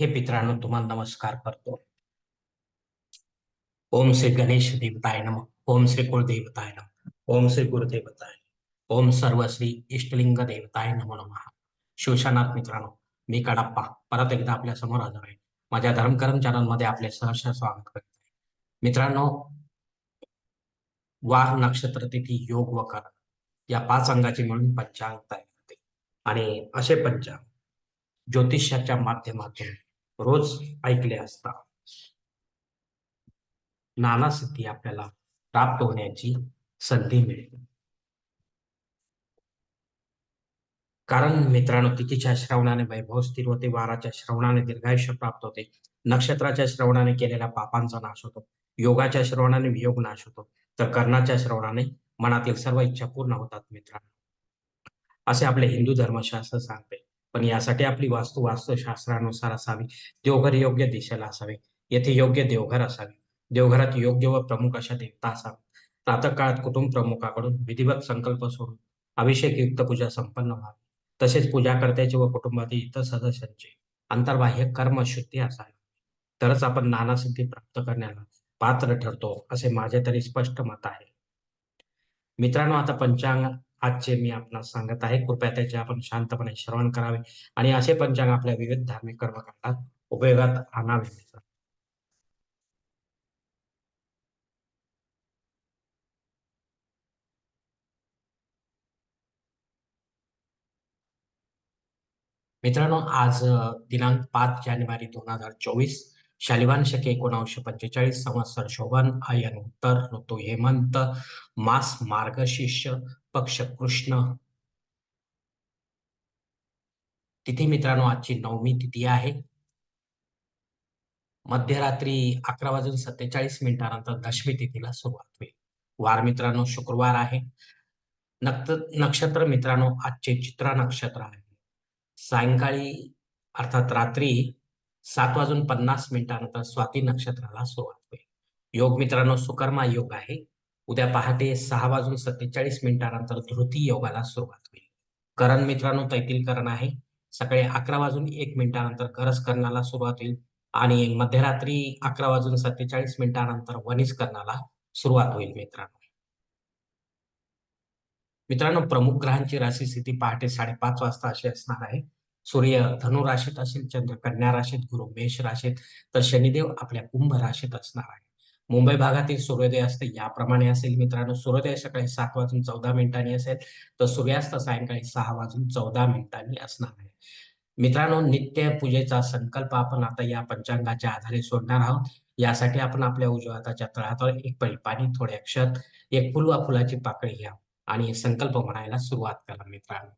हे मित्रांनो तुम्हाला नमस्कार करतो. ओम श्री गणेश देवताय नम ओम श्री कुलदेवताय नम ओम श्री गुरुदेवताय ओम सर्व श्री इष्टलिंग देवताय नमो महा शिवशानाथ मित्रांनो मी कडाप्पा परत एकदा आपल्यासमोर हजर आहे. माझ्या धर्मकर्म चॅनलमध्ये आपले सहर्ष स्वागत करत. आहे मित्रांनो वार नक्षत्र तिथी योग व कर या पाच अंगाची मिळून पंचांग तयार होते. आणि असे पंचांग ज्योतिषाच्या माध्यमातून रोज ऐकले असता नाना सिद्धी आपल्याला प्राप्त होण्याची संधी मिळेल कारण मित्रांनो तिथीच्या श्रवणाने वैभव स्थिर होते वाराच्या श्रवणाने दीर्घायुष्य प्राप्त होते नक्षत्राच्या श्रवणाने केलेल्या पापांचा नाश होतो योगाच्या श्रवणाने वियोग नाश होतो तर कर्णाच्या श्रवणाने मनातील सर्व इच्छा पूर्ण होतात मित्रांनो. असे आपले हिंदू धर्मशास्त्र सांगते. पण यासाठी आपली वास्तू वास्तुशास्त्रानुसार असावी. देवघर योग्य दिशेला असावे. येथे योग्य देवघर असावे. देवघरात योग्य व प्रमुख अशा देवता असाव्या प्रातः काळात कुटुंब प्रमुखाकडून विधिवत संकल्प सोडून अभिषेकयुक्त पूजा संपन्न व्हावी. तसेच पूजा करत्याचे व कुटुंबातील इतर सदस्यांचे अंतर्बाह्य कर्मशुद्धी असावी. तरच आपण नाना सिद्धी प्राप्त करण्याला पात्र ठरतो असे माझे तरी स्पष्ट मत आहे. मित्रांनो आता पंचांग आजचे मी आपणास सांगत आहे कृपया त्याचे आपण शांतपणे श्रवण करावे आणि असे पंचांग आपल्या विविध धार्मिक कर्मकांडात उपयोगात आणावे. मित्रांनो आज दिनांक पाच जानेवारी दोन हजार चोवीस शालिवान शके एकोणाशे पंचेचाळीस संवत्सर शोभन आयन उत्तर ऋतू हेमंत मास मार्गशीर्ष पक्ष कृष्ण. तिथी मित्रांनो आजची नवमी तिथी आहे. मध्यरात्री अकरा वाजून सत्तेचाळीस मिनिटानंतर दशमी तिथीला सुरुवात होईल. वार मित्रांनो शुक्रवार आहे. नक्षत्र मित्रांनो आजचे चित्रा नक्षत्र आहे. सायंकाळी अर्थात रात्री सात वाजून पन्नास मिनिटानंतर स्वाती नक्षत्राला सुरुवात होईल. योग मित्रांनो सुकर्मा योग आहे. उद्या पहाटे सहा वाजून सत्तेचाळीस मिनिटानंतर धृती योगाला सुरुवात होईल. करण मित्रांनो तैतील करण आहे. सकाळी अकरा वाजून एक मिनिटानंतर गरज करणाला सुरुवात होईल आणि मध्यरात्री अकरा वाजून सत्तेचाळीस मिनिटानंतर वनिज करणाला सुरुवात होईल मित्रांनो. मित्रांनो प्रमुख ग्रहांची राशी स्थिती पहाटे साडेपाच वाजता अशी असणार आहे. सूर्य धनु राशीत असेल चंद्र कन्या राशीत गुरु मेष राशीत तर शनिदेव आपल्या कुंभ राशीत असणार आहे. मुंबई भागातील सूर्योदय असते याप्रमाणे असेल मित्रांनो. सूर्योदय सकाळी सात वाजून चौदा मिनिटांनी असेल तर सूर्यास्त सायंकाळी सहा वाजून चौदा मिनिटांनी असणार आहे. मित्रांनो नित्य पूजेचा संकल्प आपण आता या पंचांगाच्या आधारे सोडणार आहोत. यासाठी आपण आपल्या उजव्या हाताच्या तळहातावर एक पळी पाणी थोडे अक्षत एक फुलवा फुलाची पाकळी घ्या आणि संकल्प म्हणायला सुरुवात करा मित्रांनो.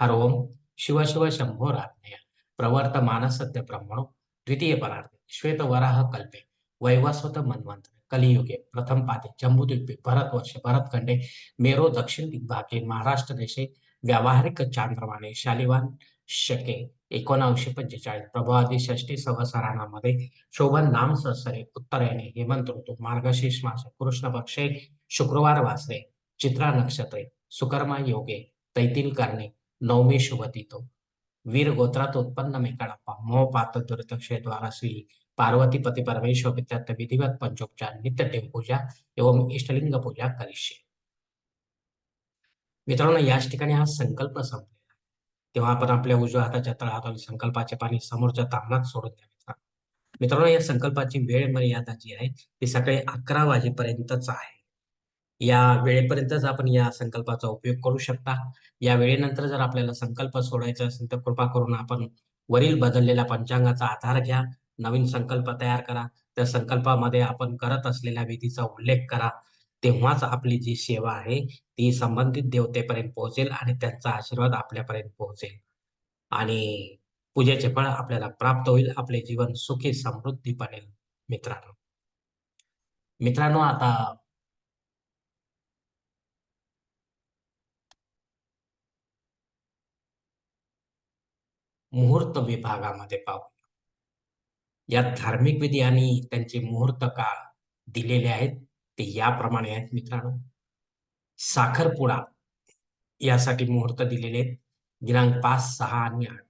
हर ओम. शिव शंभो रात्मय प्रवर्त मानसत्य ब्रह्मणो। द्वितीय परार्थ श्वेत वराह कल्पे। वैवस्वत मनवंत। कलियुगे। प्रथम पादे। जम्बूद्वीपे। भरतवर्ष। भरतखंडे। मेरो दक्षिण दिग्भागे। महाराष्ट्र देशे। व्यावहारिक चांद्रमाने। शालिवान शके। एकोणावीसशे पंचेचाळीस। प्रभावादी षष्टी संवत्सरामध्ये शोभन नाम सहसरे। उत्तरेने हेमंत ऋतू। मार्गशीर्ष मास। कृष्ण पक्षे। शुक्रवार वासरे। चित्रा नक्षत्रे। सुकर्मा योगे। तैतील करणे। नवमी शुभतितो. वीर गोत्रात उत्पन्न मेकाळप्पा मोह पात दुरित श्री पार्वती पती परमेश्वर विद्यार्थ विधिवत पंचोपचार नित्य देवपूजा एवं इष्टलिंग पूजा करिष्ये. मित्रांनो याच ठिकाणी हा संकल्प संपलेला तेव्हा आपण आपल्या उजव्या हाताच्या तळहातावर संकल्पाचे पाणी समोरच्या तांबणात सोडून द्या मित्रांनो या संकल्पाची वेळ मर्यादा जी आहे ती सकाळी अकरा वाजेपर्यंतच आहे. या वेळेपर्यंतच आपण या संकल्पाचा उपयोग करू शकता. या वेळेनंतर जर आपल्याला संकल्प सोडायचा असेल तर कृपा करून आपण वरील बदललेल्या पंचांगाचा आधार घ्या. नवीन संकल्प तयार करा. त्या संकल्पामध्ये आपण करत असलेल्या विधीचा उल्लेख करा. तेव्हाच आपली जी सेवा आहे ती संबंधित देवतेपर्यंत पोहोचेल आणि त्यांचा आशीर्वाद आपल्यापर्यंत पोहोचेल. आणि पूजेचे फळ आपल्याला प्राप्त होईल. आपले जीवन सुखी समृद्धी बनेल मित्रांनो. मित्रांनो आता मुहूर्त विभागामध्ये पाहू. या धार्मिक विधी आणि त्यांचे मुहूर्त काळ दिलेले आहेत ते याप्रमाणे आहेत मित्रांनो. साखरपुडा यासाठी मुहूर्त दिलेले आहेत. दिनांक पाच सहा आणि आठ.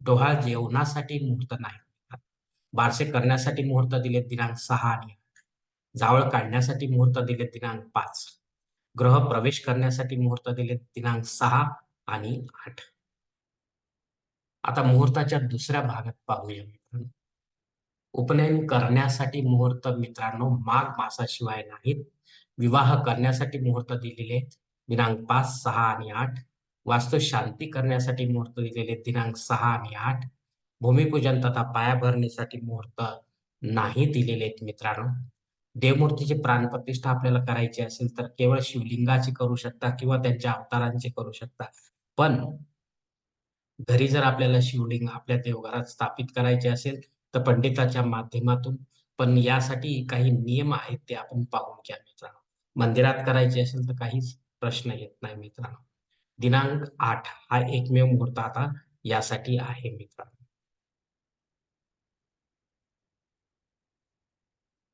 डोहाळ जेवणासाठी मुहूर्त नाही. बारसे करण्यासाठी मुहूर्त दिले दिनांक सहा आणि आठ. जावळ काढण्यासाठी मुहूर्त दिले दिनांक पाच. ग्रह प्रवेश करण्यासाठी मुहूर्त दिले दिनांक सहा आणि आठ. आता मुहूर्ताच्या दुसऱ्या भागात पाहूया. उपनयन करण्यासाठी मुहूर्त मित्रांनो माघ मासाशिवाय नाहीत. विवाह करण्यासाठी मुहूर्त दिलेले दिनांक पाच सहा आणि आठ. वास्तू शांती करण्यासाठी मुहूर्त दिलेले दिनांक सहा आणि आठ. भूमिपूजन तथा पायाभरणीसाठी मुहूर्त नाही दिलेले आहेत मित्रांनो. देवमूर्तीची प्राणप्रतिष्ठा आपल्याला करायची असेल तर केवळ शिवलिंगाची करू शकता किंवा त्यांच्या अवतारांची करू शकता. पण घरी जर आपल्याला शिवलिंग आपल्या देवघरात स्थापित करायचे असेल तर पंडिताच्या माध्यमातून. पण यासाठी काही नियम आहेत ते आपण पाहून घ्या मित्रांनो. मंदिरात करायचे असेल तर काहीच प्रश्न येत नाही मित्रांनो. दिनांक आठ हा एकमेव मुहूर्त आता यासाठी आहे मित्रांनो.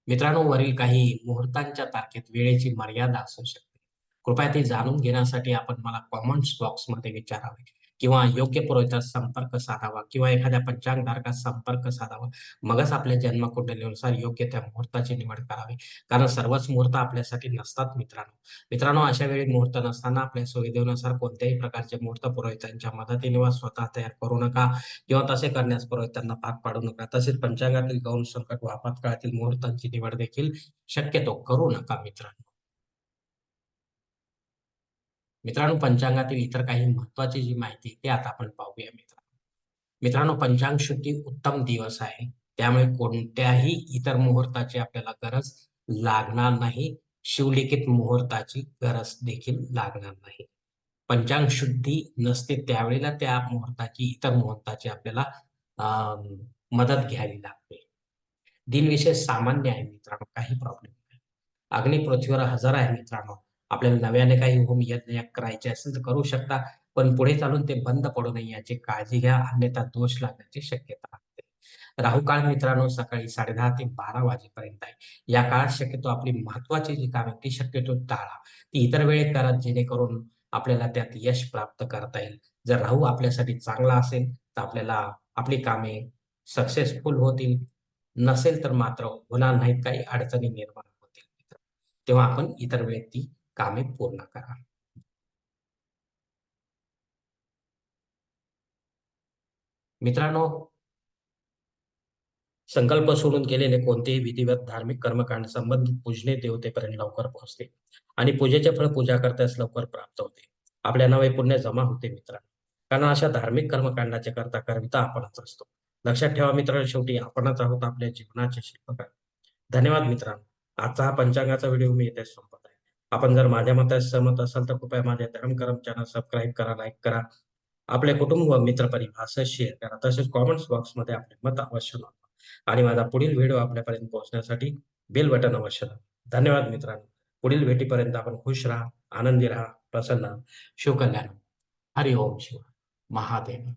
मित्रांनो वरील काही मुहूर्तांच्या तारखेत वेळेची मर्यादा असू शकते. कृपया ते जाणून घेण्यासाठी आपण मला कॉमेंट्स बॉक्समध्ये विचारावे. किंवा योग्य पुरोहितात संपर्क साधावा किंवा एखाद्या पंचांगधारकात संपर्क साधावा. मगच आपल्या जन्म कुंडलीनुसार योग्य त्या मुहूर्ताची निवड करावी. कारण सर्वच मुहूर्त आपल्यासाठी नसतात मित्रांनो. मित्रांनो अशा वेळी मुहूर्त नसताना आपल्या सुविधेनुसार कोणत्याही प्रकारचे मुहूर्त पुरोहितांच्या मदतीने वा स्वतः तयार करू नका किंवा तसे करण्यास पुरोहितांना भाग पाडू नका. तसेच पंचांगातील गौण संकट व आपत्काळातील मुहूर्तांची निवड देखील शक्यतो करू नका मित्रांनो. मित्रांनो पंचांगातील इतर काही महत्वाची जी माहिती ते आता आपण पाहूया मित्रांनो. मित्रांनो पंचांग शुद्धी उत्तम दिवस आहे. त्यामुळे कोणत्याही इतर मुहूर्ताची आपल्याला गरज लागणार नाही. शिवलिखित मुहूर्ताची गरज देखील लागणार नाही. पंचांग शुद्धी नसते त्यावेळेला त्या मुहूर्ताची इतर मुहूर्ताची आपल्याला मदत घ्यावी लागते. दिनविशेष सामान्य आहे मित्रांनो काही प्रॉब्लेम नाही. अग्नि पृथ्वीवर हजर आहे मित्रांनो. आपल्याला नव्याने काही होम यज्ञ करायचे असेल तर करू शकता. पण पुढे चालून ते बंद पडू नये याची काळजी घ्या अन्यथा दोष लागण्याची शक्यता असते. राहू काळ मित्रांनो सकाळी साडे दहा ते बारा वाजेपर्यंत आहे. या काळात शक्यतो आपली महत्वाची जी कामे ती शक्यतो टाळा. ती इतर वेळेत करा जेणेकरून आपल्याला त्यात यश प्राप्त करता येईल. जर राहू आपल्यासाठी चांगला असेल तर आपल्याला आपली कामे सक्सेसफुल होतील. नसेल तर मात्र होणार नाहीत काही अडचणी निर्माण होतील. तेव्हा आपण इतर वेळेत ती कामे पूर्ण करा. मित्रांनो संकल्प सोडून केलेले कोणतेही विधिवत धार्मिक कर्मकांड संबंधित पूजने देवतेपर्यंत लवकर पोहोचते आणि पूजेचे फळ पूजा करताच लवकर प्राप्त होते. आपल्या नवे पुण्य जमा होते मित्रांनो. कारण अशा धार्मिक कर्मकांडाचे करता करविता आपणच असतो. लक्षात ठेवा मित्रांनो शेवटी आपणच आहोत आपल्या जीवनाचे शिल्पकार. धन्यवाद मित्रांनो. आजचा हा पंचांगाचा व्हिडिओ मी येथे संपतो आपण जर माझ्या मताशी सहमत असाल तर कृपया माझ्या धर्मकरम चॅनल सबस्क्राईब करा लाईक करा. आपले कुटुंब व मित्र परिभाषा शेअर करा. तसेच कॉमेंट्स बॉक्समध्ये आपले मत अवश्य नोंदवा आणि माझा पुढील व्हिडिओ आपल्यापर्यंत पोहोचण्यासाठी बेल बटन अवश्य दाबा. धन्यवाद मित्रांनो. पुढील भेटीपर्यंत आपण खुश राहा आनंदी राहा प्रसन्न शिवकल्याण हरि ओम शिव महादेव.